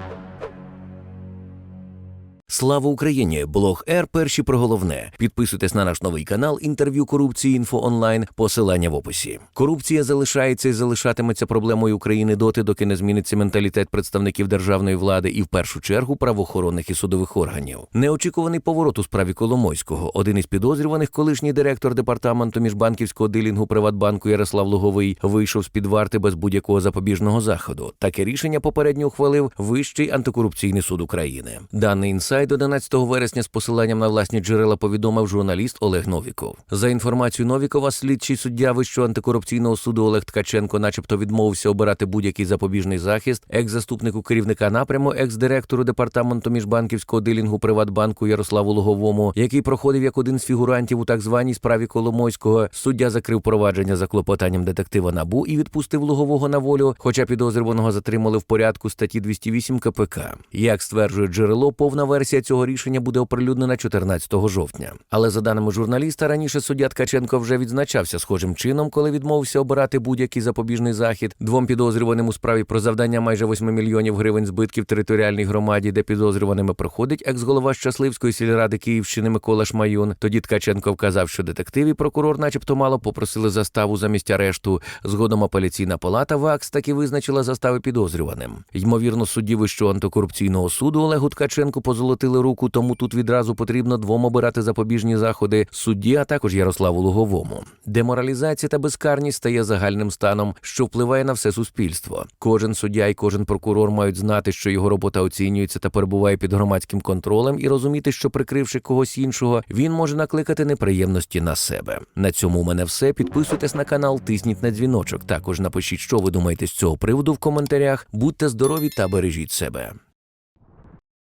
Thank you. Слава Україні! Блог Р. Перші про головне. Підписуйтесь на наш новий канал інтерв'ю корупції інфо онлайн. Посилання в описі. Корупція залишається і залишатиметься проблемою України доти, доки не зміниться менталітет представників державної влади і в першу чергу правоохоронних і судових органів. Неочікуваний поворот у справі Коломойського. Один із підозрюваних, колишній директор департаменту міжбанківського дилінгу Приватбанку Ярослав Луговий, вийшов з під варти без будь-якого запобіжного заходу. Таке рішення попередньо ухвалив Вищий антикорупційний суд України. Даний інсайт 11 вересня з посиланням на власні джерела повідомив журналіст Олег Новіков. За інформацією Новікова, слідчий суддя Вищого антикорупційного суду Олег Ткаченко, начебто, відмовився обирати будь-який запобіжний захист екс-заступнику керівника напряму, екс-директору департаменту міжбанківського дилінгу Приватбанку Ярославу Луговому, який проходив як один з фігурантів у так званій справі Коломойського. Суддя закрив провадження за клопотанням детектива НАБУ і відпустив Лугового на волю, хоча підозрюваного затримали в порядку статті 208 КПК. Як стверджує джерело, повна версія цього рішення буде оприлюднена 14 жовтня. Але за даними журналіста, раніше суддя Ткаченко вже відзначався схожим чином, коли відмовився обирати будь-який запобіжний захід двом підозрюваним у справі про завдання майже 8 мільйонів гривень збитків територіальній громаді, де підозрюваними проходить екс-голова Щасливської сільради Київщини Микола Шмаюн. Тоді Ткаченко вказав, що детектив і прокурор, начебто, мало попросили заставу замість арешту. Згодом апеляційна палата ВАКС таки визначила застави підозрюваним. Ймовірно, судді Вищого антикорупційного суду Олегу Ткаченку позолотили руку, тому тут відразу потрібно двом обирати запобіжні заходи судді, а також Ярославу Луговому. Деморалізація та безкарність стає загальним станом, що впливає на все суспільство. Кожен суддя і кожен прокурор мають знати, що його робота оцінюється та перебуває під громадським контролем, і розуміти, що прикривши когось іншого, він може накликати неприємності на себе. На цьому у мене все. Підписуйтесь на канал, тисніть на дзвіночок. Також напишіть, що ви думаєте з цього приводу в коментарях. Будьте здорові та бережіть себе.